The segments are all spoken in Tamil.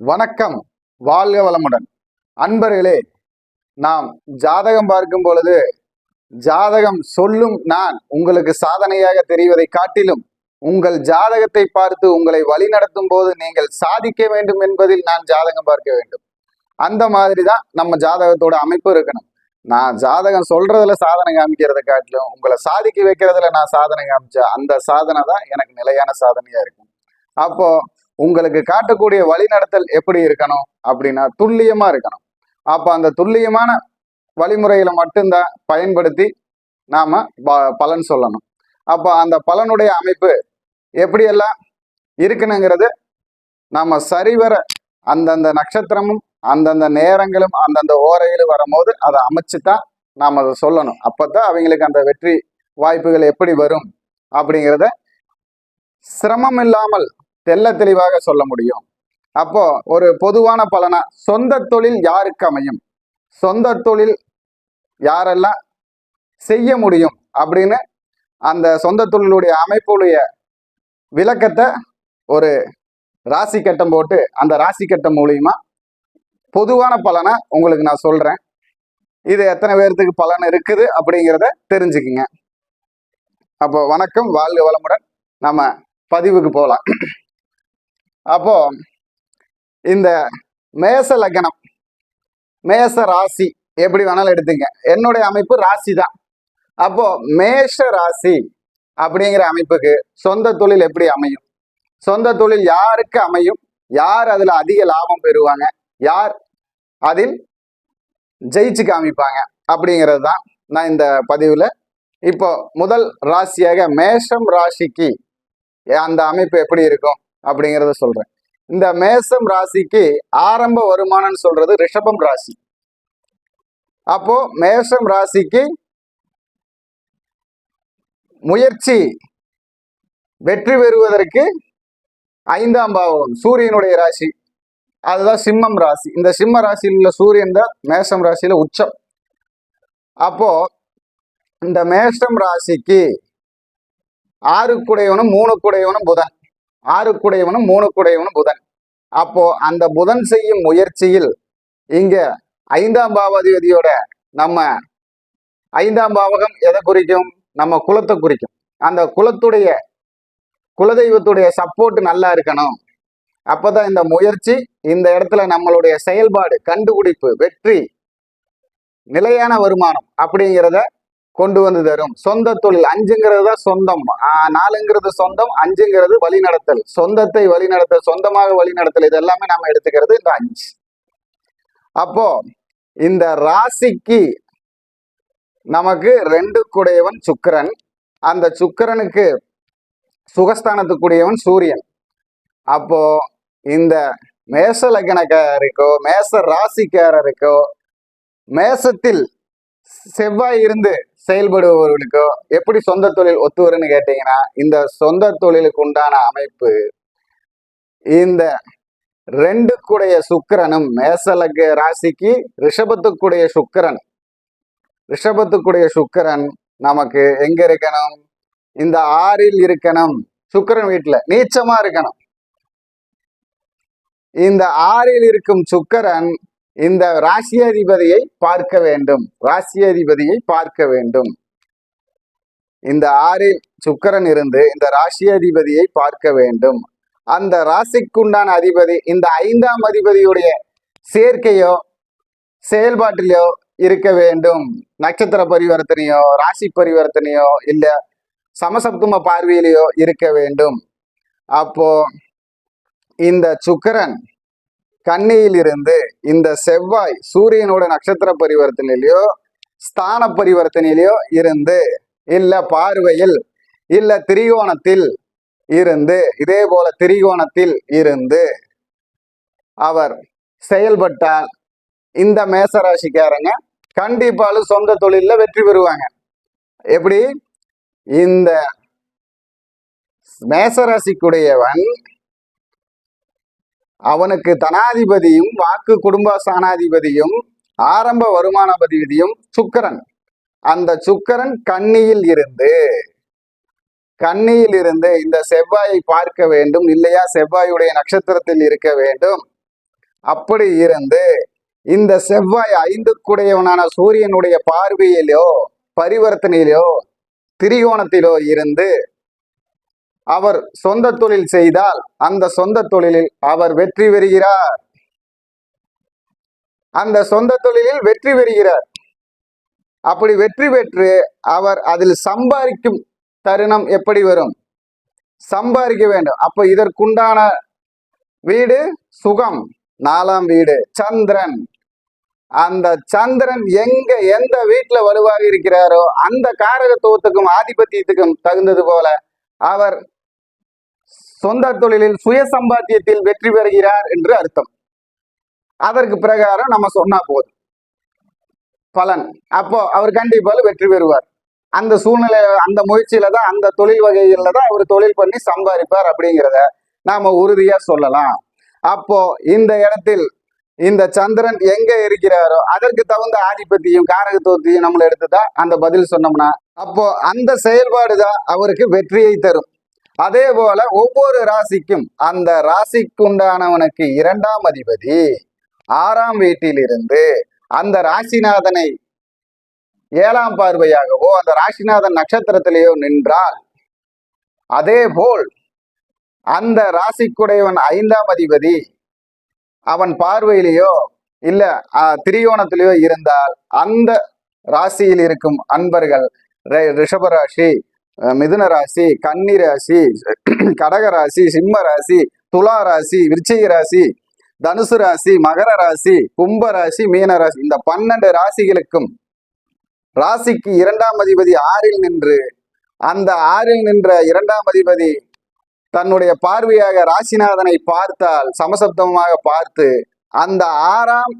வணக்கம். வாழ்க வளமுடன். அன்பர்களே நாம் ஜாதகம் பார்க்கும் பொழுது ஜாதகம் சொல்லும் நான் உங்களுக்கு சாதனையாக தெரிவதை காட்டிலும் உங்கள் ஜாதகத்தை பார்த்து உங்களை வழிநடத்தும் போது நீங்கள் சாதிக்க வேண்டும் என்பதில் நான் ஜாதகம் பார்க்க வேண்டும். அந்த மாதிரி தான் நம்ம ஜாதகத்தோட அமைப்பு இருக்கணும். நான் ஜாதகம் சொல்றதுல சாதனை காமிக்கிறத காட்டிலும் உங்களை சாதிக்க வைக்கிறதுல நான் சாதனை காமிச்சா அந்த சாதனை தான் எனக்கு நிலையான சாதனையா இருக்கும். அப்போ உங்களுக்கு காட்டக்கூடிய வழிநடத்தல் எப்படி இருக்கணும் அப்படின்னா துல்லியமா இருக்கணும். அப்ப அந்த துல்லியமான வழிமுறைகளை மட்டும்தான் பயன்படுத்தி நாம ப- பலன் சொல்லணும். அப்போ அந்த பலனுடைய அமைப்பு எப்படியெல்லாம் இருக்கணுங்கிறது நாம சரிவர அந்தந்த நட்சத்திரமும் அந்தந்த நேரங்களும் அந்தந்த ஓரையிலும் வரும்போது அதை அமைச்சு தான் நாம் அதை சொல்லணும். அப்பதான் அவங்களுக்கு அந்த வெற்றி வாய்ப்புகள் எப்படி வரும் அப்படிங்கிறத சிரமம் இல்லாமல் தெல்ல தெளிவாக சொல்ல முடியும். அப்போ ஒரு பொதுவான பலனா சொந்த தொழில் யாருக்கு அமையும்? சொந்த தொழில் யாரெல்லாம் செய்ய முடியும்? அப்படின்னு அந்த சொந்த தொழிலுடைய அமைப்புடைய விளக்கத்தை ஒரு ராசி கட்டம் போட்டு அந்த ராசி கட்டம் மூலியமா பொதுவான பலனை உங்களுக்கு நான் சொல்றேன். இது எத்தனை பேர்த்துக்கு பலன் இருக்குது அப்படிங்கிறத தெரிஞ்சுக்குங்க. அப்போ வணக்கம் வாழ்க வளமுடன். நம்ம பதிவுக்கு போகலாம். அப்போ இந்த மேச லக்னம் மேச ராசி எப்படி வேணாலும் எடுத்துங்க. என்னுடைய அமைப்பு ராசி தான். அப்போ மேஷ ராசி அப்படிங்கிற அமைப்புக்கு சொந்த தொழில் எப்படி அமையும்? சொந்த தொழில் யாருக்கு அமையும்? யார் அதுல அதிக லாபம் பெறுவாங்க? யார் அதில் ஜெயிச்சு காமிப்பாங்க? அப்படிங்கிறது தான் நான் இந்த பதிவுல இப்போ முதல் ராசியாக மேஷம் ராசிக்கு அந்த அமைப்பு எப்படி இருக்கும்? அப்படிங்கிறத சொல்றேன். இந்த மேசம் ராசிக்கு ஆரம்ப வருமானம்னு சொல்றது ரிஷபம் ராசி. அப்போ மேஷம் ராசிக்கு முயற்சி வெற்றி பெறுவதற்கு ஐந்தாம் பாவம் சூரியனுடைய ராசி. அதுதான் சிம்மம் ராசி. இந்த சிம்ம ராசியில் உள்ள சூரியன் தான் மேஷம் ராசியில உச்சம். அப்போ இந்த மேஷம் ராசிக்கு ஆறு குடையவனும் மூணு குடையவனும் புதன். ஆறு குடையவனும் மூணு குடையவனும் புதன். அப்போ அந்த புதன் செய்யும் முயற்சியில் இங்க ஐந்தாம் பாவாதிபதியோட நம்ம ஐந்தாம் பாவகம் எதை குறிக்கும்? நம்ம குலத்தை குறிக்கும். அந்த குலத்துடைய குலதெய்வத்துடைய சப்போர்ட் நல்லா இருக்கணும். அப்பதான் இந்த முயற்சி இந்த இடத்துல நம்மளுடைய செயல்பாடு கண்டுபிடிப்பு வெற்றி நிலையான வருமானம் அப்படிங்கிறத கொண்டு வந்து தரும். சொந்த தொழில் அஞ்சுங்கிறது தான் சொந்தம். நாலுங்கிறது சொந்தம் அஞ்சுங்கிறது வழிநடத்தல். சொந்தத்தை வழிநடத்தல் சொந்தமாக வழிநடத்தல் இது எல்லாமே நம்ம எடுத்துக்கிறது இந்த அஞ்சு. அப்போ இந்த ராசிக்கு நமக்கு ரெண்டு குடையவன் சுக்கிரன். அந்த சுக்கிரனுக்கு சுகஸ்தானத்துக்குடையவன் சூரியன். அப்போ இந்த மேச லக்னக்காரருக்கோ மேச ராசிக்காரருக்கோ மேசத்தில் செவ்வாய் இருந்து செயல்படுபவர்களுக்கோ எப்படி சொந்த தொழில் ஒத்து வரும்னு கேட்டீங்கன்னா இந்த சொந்த தொழிலுக்கு உண்டான அமைப்பு இந்த ரெண்டுக்குடைய சுக்கிரனும் மேசலக ராசிக்கு ரிஷபத்துக்குடைய சுக்கரன். ரிஷபத்துக்குடைய சுக்கரன் நமக்கு எங்க இருக்கணும்? இந்த ஆறில் இருக்கணும். சுக்கரன் வீட்டுல நீச்சமா இருக்கணும். இந்த ஆறில் இருக்கும் சுக்கரன் இந்த ராசியாதிபதியை பார்க்க வேண்டும். ராசியாதிபதியை பார்க்க வேண்டும். இந்த ஆறில் சுக்கரன் இருந்து இந்த ராசியாதிபதியை பார்க்க வேண்டும். அந்த ராசிக்குண்டான அதிபதி இந்த ஐந்தாம் அதிபதியுடைய சேர்க்கையோ செயல்பாட்டிலோ இருக்க வேண்டும். நட்சத்திர பரிவர்த்தனையோ ராசி பரிவர்த்தனையோ இல்ல சமசப்தும பார்வையிலையோ இருக்க வேண்டும். அப்போ இந்த சுக்கரன் கன்னியிலிருந்து இந்த செவ்வாய் சூரியனோட நட்சத்திர பரிவர்த்தனையிலையோ ஸ்தான பரிவர்த்தனையிலையோ இருந்து இல்ல பார்வையில் இல்ல திரிகோணத்தில் இருந்து இதே போல திரிகோணத்தில் இருந்து அவர் செயல்பட்டால் இந்த மேசராசிக்காரங்க கண்டிப்பாலும் சொந்த தொழில்ல வெற்றி பெறுவாங்க. எப்படி? இந்த மேசராசிக்குடையவன் அவனுக்கு தனாதிபதியும் வாக்கு குடும்ப சானாதிபதியும் ஆரம்ப வருமான பதிபதியும் சுக்கரன். அந்த சுக்கரன் கன்னியில் இருந்து கண்ணியில் இருந்து இந்த செவ்வாயை பார்க்க வேண்டும் இல்லையா? செவ்வாயுடைய நட்சத்திரத்தில் இருக்க வேண்டும். அப்படி இருந்து இந்த செவ்வாய் ஐந்துக்குடையவனான சூரியனுடைய பார்வையிலோ பரிவர்த்தனையிலோ திரிகோணத்திலோ இருந்து அவர் சொந்த தொழில் செய்தால் அந்த சொந்த தொழிலில் அவர் வெற்றி பெறுகிறார். அந்த சொந்த தொழிலில் வெற்றி பெறுகிறார். அப்படி வெற்றி பெற்று அவர் அதில் சம்பாதிக்கும் தருணம் எப்படி வரும்? சம்பாதிக்க வேண்டும். அப்ப இதற்குண்டான வீடு சுகம். நாலாம் வீடு சந்திரன். அந்த சந்திரன் எங்க எந்த வீட்டுல வலுவாக இருக்கிறாரோ அந்த காரகத்துவத்துக்கும் ஆதிபத்தியத்துக்கும் தகுந்தது போல அவர் சொந்த தொழிலில் சுய சம்பாத்தியத்தில் வெற்றி பெறுகிறார் என்று அர்த்தம். அதற்கு பிரகாரம் நம்ம சொன்னா போதும். பலன். அப்போ அவர் கண்டிப்பாக வெற்றி பெறுவார். அந்த சூழ்நிலை அந்த முயற்சியில தான் அந்த தொழில் வகைகளில் தான் அவர் தொழில் பண்ணி சம்பாதிப்பார் அப்படிங்கிறத நாம உறுதியா சொல்லலாம். அப்போ இந்த இடத்தில் இந்த சந்திரன் எங்க இருக்கிறாரோ அதற்கு தகுந்த ஆதிபத்தியும் காரகத்துவத்தையும் நம்மள எடுத்துதான் அந்த பதில் சொன்னோம்னா அப்போ அந்த செயல்பாடு தான் அவருக்கு வெற்றியை தரும். அதே போல ஒவ்வொரு ராசிக்கும் அந்த ராசிக்குண்டானவனுக்கு இரண்டாம் அதிபதி ஆறாம் வீட்டிலிருந்து அந்த ராசிநாதனை ஏழாம் பார்வையாகவோ அந்த ராசிநாதன் நட்சத்திரத்திலேயோ நின்றால் அதே போல் அந்த ராசிக்குடையவன் ஐந்தாம் அதிபதி அவன் பார்வையிலேயோ இல்ல திரியோணத்திலேயோ இருந்தால் அந்த ராசியில் இருக்கும் அன்பர்கள் ரிஷபராசி மிதுன ராசி கன்னி ராசி கடக ராசி சிம்ம ராசி துலா ராசி விருச்சிக ராசி தனுசு ராசி மகர ராசி கும்ப ராசி மீன ராசி. இந்த பன்னெண்டு ராசிகளுக்கும் ராசிக்கு இரண்டாம் அதிபதி ஆறில் நின்று அந்த ஆறில் நின்ற இரண்டாம் அதிபதி தன்னுடைய பார்வையாக ராசிநாதனை பார்த்தால் சமசப்தமாக பார்த்து அந்த ஆறாம்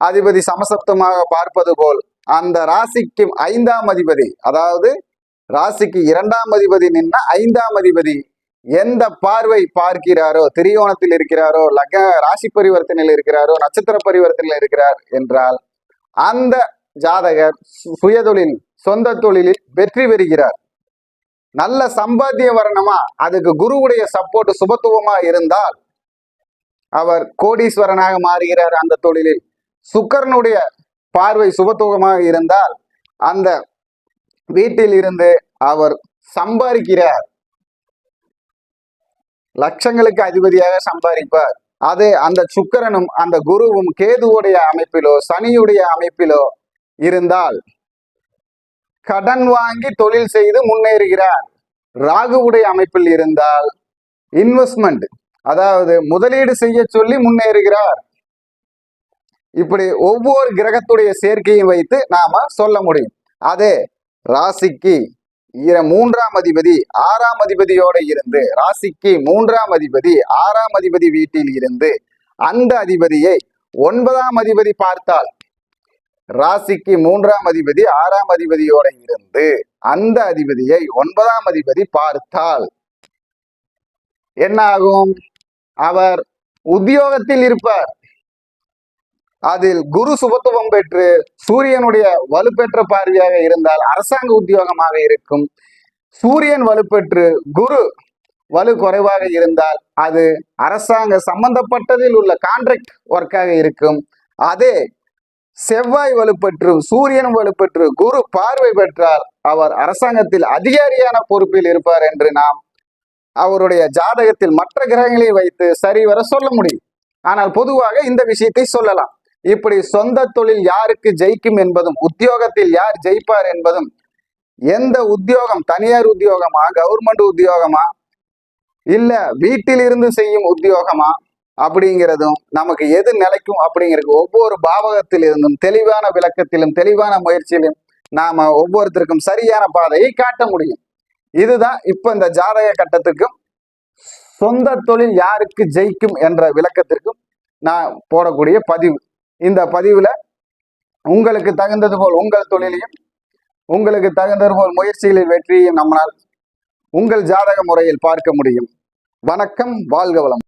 அதிபதி சமசப்தமாக பார்ப்பது போல் அந்த ராசிக்கும் ஐந்தாம் அதிபதி அதாவது ராசிக்கு இரண்டாம் அதிபதி நின்னா ஐந்தாம் அதிபதி எந்த பார்வை பார்க்கிறாரோ திரியோணத்தில் இருக்கிறாரோ லக ராசி பரிவர்த்தனையில் இருக்கிறாரோ நட்சத்திர பரிவர்த்தனையில் இருக்கிறார் என்றால் அந்த ஜாதகர் சு- சுயதொழில் சொந்த தொழிலில் வெற்றி பெறுகிறார். நல்ல சம்பாத்திய வரணுமா? அதுக்கு குருவுடைய சப்போர்ட் சுபத்துவமா இருந்தால் அவர் கோடீஸ்வரனாக மாறுகிறார் அந்த தொழிலில். சுக்கரனுடைய பார்வை சுபத்துவமாக இருந்தால் அந்த வீட்டில் இருந்து அவர் சம்பாதிக்கிறார். லட்சங்களுக்கு அதிபதியாக சம்பாதிப்பார். அது அந்த சுக்கிரனும் அந்த குருவும் கேதுவுடைய அமைப்பிலோ சனியுடைய அமைப்பிலோ இருந்தால் கடன் வாங்கி தொழில் செய்து முன்னேறுகிறார். ராகுவுடைய அமைப்பில் இருந்தால் இன்வெஸ்ட்மெண்ட் அதாவது முதலீடு செய்ய சொல்லி முன்னேறுகிறார். இப்படி ஒவ்வொரு கிரகத்துடைய சேர்க்கையும் வைத்து நாம சொல்ல முடியும். அதே ராசிக்கு மூன்றாம் அதிபதி ஆறாம் அதிபதியோட இருந்து ராசிக்கு மூன்றாம் அதிபதி ஆறாம் அதிபதி வீட்டில் இருந்து அந்த அதிபதியை ஒன்பதாம் அதிபதி பார்த்தால் ராசிக்கு மூன்றாம் அதிபதி ஆறாம் அதிபதியோட இருந்து அந்த அதிபதியை ஒன்பதாம் அதிபதி பார்த்தால் என்ன ஆகும்? அவர் உத்தியோகத்தில் இருப்பார். அதில் குரு சுபத்துவம் பெற்று சூரியனுடைய வலுப்பெற்ற பார்வையாக இருந்தால் அரசாங்க உத்தியோகமாக இருக்கும். சூரியன் வலுப்பெற்று குரு வலு குறைவாக இருந்தால் அது அரசாங்க சம்பந்தப்பட்டதில் உள்ள கான்ட்ராக்ட் ஒர்க்காக இருக்கும். அதே செவ்வாய் வலுப்பெற்று சூரியன் வலுப்பெற்று குரு பார்வை பெற்றால் அவர் அரசாங்கத்தில் அதிகாரியான பொறுப்பில் இருப்பார் என்று நாம் அவருடைய ஜாதகத்தில் மற்ற கிரகங்களை வைத்து சரிவர சொல்ல முடியும். ஆனால் பொதுவாக இந்த விஷயத்தை சொல்லலாம். இப்படி சொந்த தொழில் யாருக்கு ஜெயிக்கும் என்பதும் உத்தியோகத்தில் யார் ஜெயிப்பார் என்பதும் எந்த உத்தியோகம் தனியார் உத்தியோகமா கவர்மெண்ட் உத்தியோகமா இல்ல வீட்டில் இருந்து செய்யும் உத்தியோகமா அப்படிங்கிறதும் நமக்கு எது நிலைக்கும் அப்படிங்கிறது ஒவ்வொரு பாவகத்தில் இருந்தும் தெளிவான விளக்கத்திலும் தெளிவான முயற்சியிலும் நாம ஒவ்வொருத்தருக்கும் சரியான பாதையை காட்ட முடியும். இதுதான் இப்ப இந்த ஜாதக கட்டத்துக்கும் சொந்த தொழில் யாருக்கு ஜெயிக்கும் என்ற விளக்கத்திற்கும் நான் போடக்கூடிய பதிவு. இந்த பதிவுல உங்களுக்கு தகுந்தது போல் உங்கள் தொழிலையும் உங்களுக்கு தகுந்தது போல் முயற்சிகளில் வெற்றியையும் நம்மளால் உங்கள் ஜாதக முறையில் பார்க்க முடியும். வணக்கம் வாழ்க வளம்